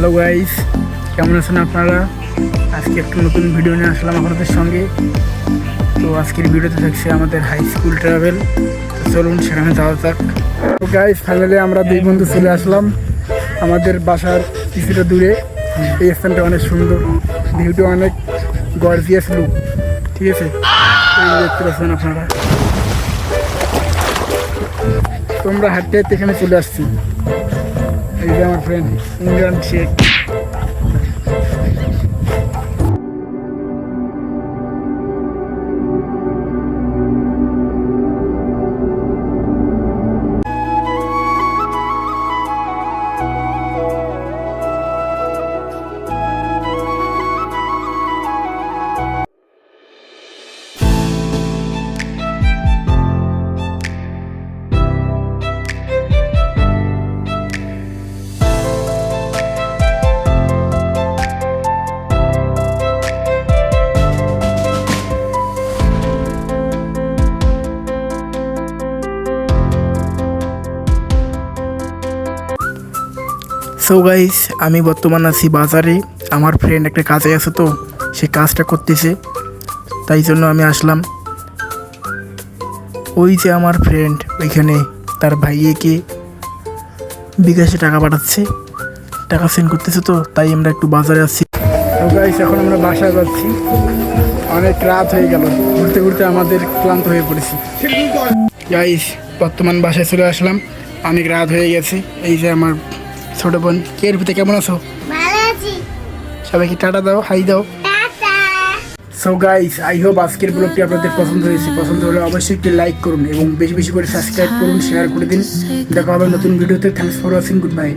Hello guys কেমন আছেন আপনারা? আজকে একটা নতুন ভিডিও নিয়ে আসলাম আপনাদের সঙ্গে। তো আজকের ভিডিওতে থাকছে আমাদের হাই স্কুল ট্রাভেল চলুন সেখানে যাওয়া যাক। গাইস ফাইনালি আমরা দুই বন্ধু চলে আসলাম আমাদের বাসার কিছুটা দূরে। এই স্থানটা অনেক সুন্দর ভিউটা অনেক গর্জিয়াস লুক ঠিক আছে? দেখতে পাচ্ছেন আপনারা। তোমরা হাঁটতে হাঁটতে এখানে চলে আসছি। এই যে আমার friend Imran Sheikh so guys আমি বর্তমান আছি বাজারে। আমার ফ্রেন্ড একটা কাজে আছে তো, সে কাজটা করতেছে। তাই জন্য আমি আসলাম। ওই যে আমার ফ্রেন্ড ওইখানে, তার ভাইয়েকে বিকাশে টাকা পাঠাচ্ছে। টাকা সেন্ড করতেছে তো, তাই আমরা একটু বাজারে আসছি। গাইস এখন আমরা বাসায় যাচ্ছি। অনেক রাত হয়ে গেল। ঘুরতে ঘুরতে আমাদের ক্লান্ত হয়ে পড়েছি। গাইস বর্তমান বাসায় চলে আসলাম। অনেক রাত হয়ে গেছে। এই যে আমার ছোট বোন কে রূপিতে কেমন আছো? ভালো আছি। সবাইকে টাটা দাও হাই দাও। সো গাইস আই হোপ আজকের ব্লগটি আপনাদের পছন্দ হয়েছে। পছন্দ হলে অবশ্যই একটি লাইক করুন এবং বেশি বেশি করে সাবস্ক্রাইব করুন শেয়ার করে দিন। দেখা হবে নতুন ভিডিওতে thanks for watching good bye